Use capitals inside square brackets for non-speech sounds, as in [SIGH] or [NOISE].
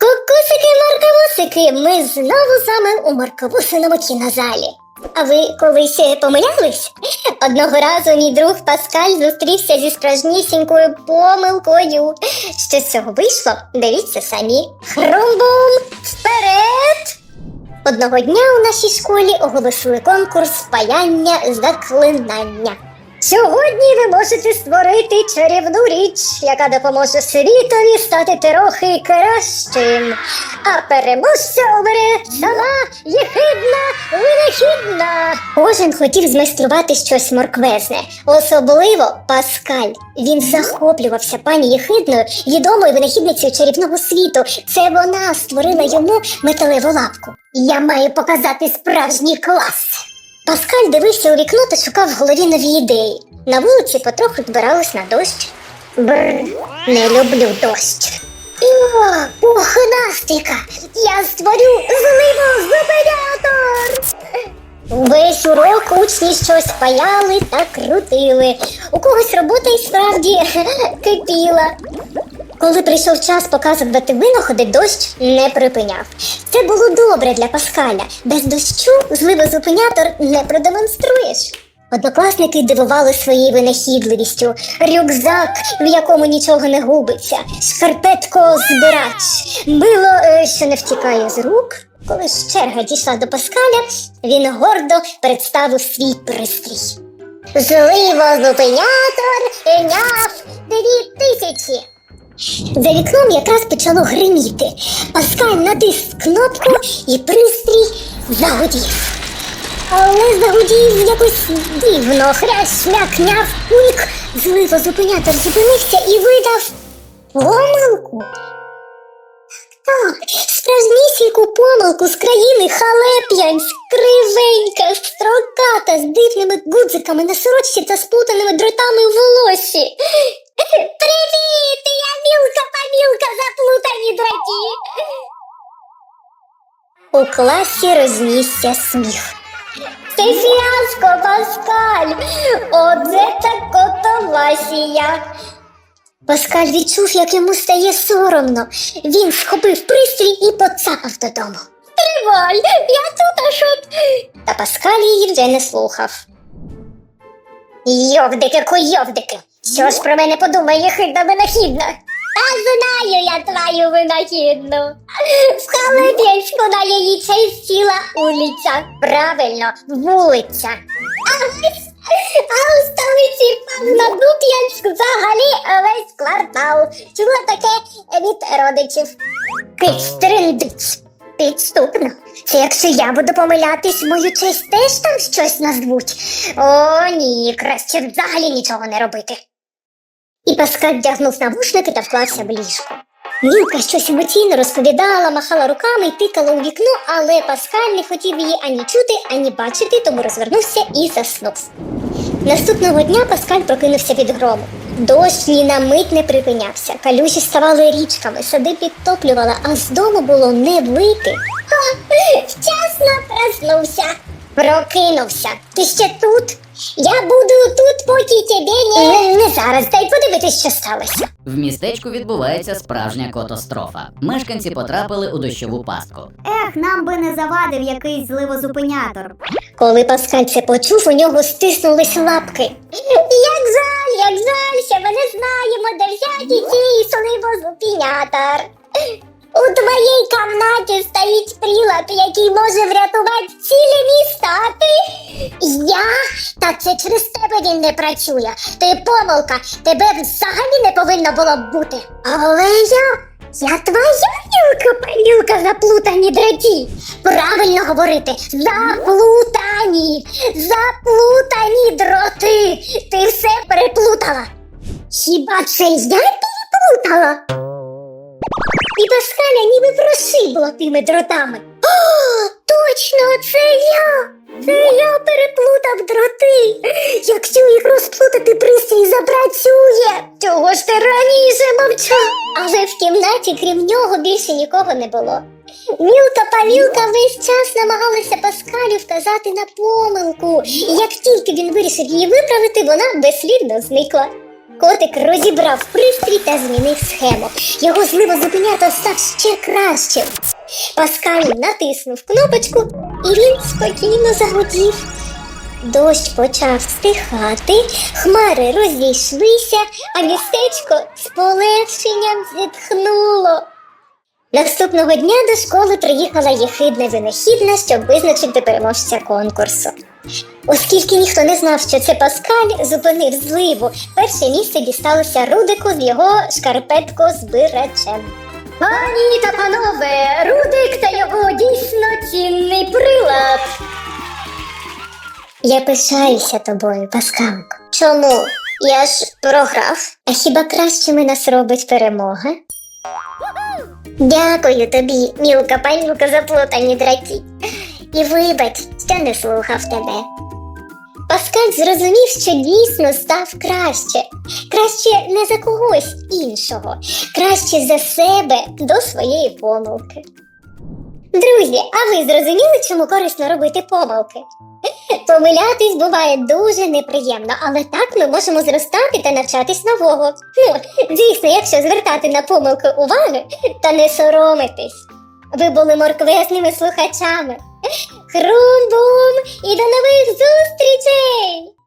Кукусики маркавусики, ми знову з вами у маркавусиному кінозалі. А ви колись помилялись? Одного разу мій друг Паскаль зустрівся зі справжнісінькою помилкою. Що з цього вийшло? Дивіться самі. Хрум-бум! Вперед! Одного дня у нашій школі оголосили конкурс паяння заклинання. Сьогодні ви можете створити чарівну річ, яка допоможе світові стати трохи кращим. А переможця обере сама єхидна винахідна. Кожен хотів змайструвати щось морквезне, особливо Паскаль. Він захоплювався пані Єхидною, відомою винахідницею чарівного світу. Це вона створила йому металеву лапку. Я маю показати справжній клас. Паскаль дивився у вікно та шукав в голові нові ідеї. На вулиці потроху збиралось на дощ. Бррр, не люблю дощ. О, пухнастика! Я створю зливозупинятор! Весь урок учні щось паяли та крутили. У когось робота і справді [LAUGHS] кипіла. Коли прийшов час показувати винаходи, дощ не припиняв. Це було добре для Паскаля. Без дощу зливозупинятор не продемонструєш. Однокласники дивували своєю винахідливістю. Рюкзак, в якому нічого не губиться, шкарпетко збирач, мило, е, що не втікає з рук. Коли ж черга дійшла до Паскаля, він гордо представив свій пристрій. Зливозупинятор няв дві тисячі. За вікном якраз почало гриміти. Паскаль натис кнопку і пристрій загудів. Але загудів якось дивно, хрясь, шмякняв, кульк. Зливозупинятор зупинився і видав помилку. Так, справжнісіньку помилку з країни Халеп'янськ, кривенька, строката, з дивними гудзиками на сорочці та сплутаними дротами у волосі. Привіт! Я мілка памілка заплутані дроті. У класі рознісся сміх. Це фіаско, Паскаль! Оце так котовасія. Паскаль відчув, як йому стає соромно. Він схопив пристрій і поцапав додому. Тривай, я тут а що? Та Паскаль її вже не слухав. Йовдики куйовдики, що ж про мене подумає хидна винахідна? Та знаю я твою винахідну. В Халеп'янську на її честь ціла улиця. Правильно, вулиця. А у столиці Павлодуп'янськ взагалі весь квартал. Чула таке від родичів. Підстриндиць. Підступно. Це якщо я буду помилятись, мою честь теж там щось назвуть. О, ні, краще взагалі нічого не робити. І Паскаль вдягнув навушники та вклався в ліжко. Мілка щось емоційно розповідала, махала руками й тикала у вікно, але Паскаль не хотів її ані чути, ані бачити, тому розвернувся і заснув. Наступного дня Паскаль прокинувся від грому. Дощ ні на мить не припинявся, калюжі ставали річками, сади підтоплювала, а з дому було не вийти. Вчасно проснувся. Прокинувся. Ти ще тут? Я буду тут, поки тебе не... Не, не зараз, дай подивитись, що сталося. В містечку відбувається справжня катастрофа. Мешканці потрапили у дощову пастку. Ех, нам би не завадив якийсь зливозупинятор. Коли Паскаль це почув, у нього стиснулись лапки. Як жаль, як жаль, що ми не знаємо, де взяти цей сливозупинятор. У твоїй кімнаті стоїть прилад, який може врятувати цілі міста, а ти. Я? Та це через тебе він не працює. Ти помилка, тебе взагалі не повинно було б бути. Але я. Я твоя мілка палілка заплутані драді. Правильно говорити, заплутані, заплутані дроти. Ти все переплутала. Хіба це я переплутала? І Паскаля ніби прошибло тими дротами. О, точно, це я! Це я переплутав дроти. Якщо їх розплутати, пристрій запрацює. Чого ж ти раніше мовчав? Але в кімнаті, крім нього, більше нікого не було. Мілка павілка весь час намагалася Паскалю вказати на помилку. І як тільки він вирішив її виправити, вона безслідно зникла. Котик розібрав пристрій та змінив схему. Його зливозупинято став ще кращим. Паскаль натиснув кнопочку, і він спокійно загудів. Дощ почав стихати, хмари розійшлися, а містечко з полегшенням зітхнуло. Наступного дня до школи приїхала єхидна винахідна, щоб визначити переможця конкурсу. Оскільки ніхто не знав, що це Паскаль, зупинив зливу. Перше місце дісталося Рудику з його шкарпетко-збирачем. Пані та панове, Рудик та його дійсно цінний прилад. Я пишаюся тобою, Паскалко. Чому? Я ж програв. А хіба кращими нас робить перемога? Дякую тобі, мілка панюка заплутані драті. І вибач, що не слухав тебе. Паскаль зрозумів, що дійсно став краще. Краще не за когось іншого, краще за себе до своєї помилки. Друзі, а ви зрозуміли, чому корисно робити помилки? [LAUGHS] Помилятись буває дуже неприємно, але так ми можемо зростати та навчатись нового. Ну, звісно, якщо звертати на помилки уваги та не соромитись. Ви були морквезними слухачами. Крум-бум і до нових зустрічей!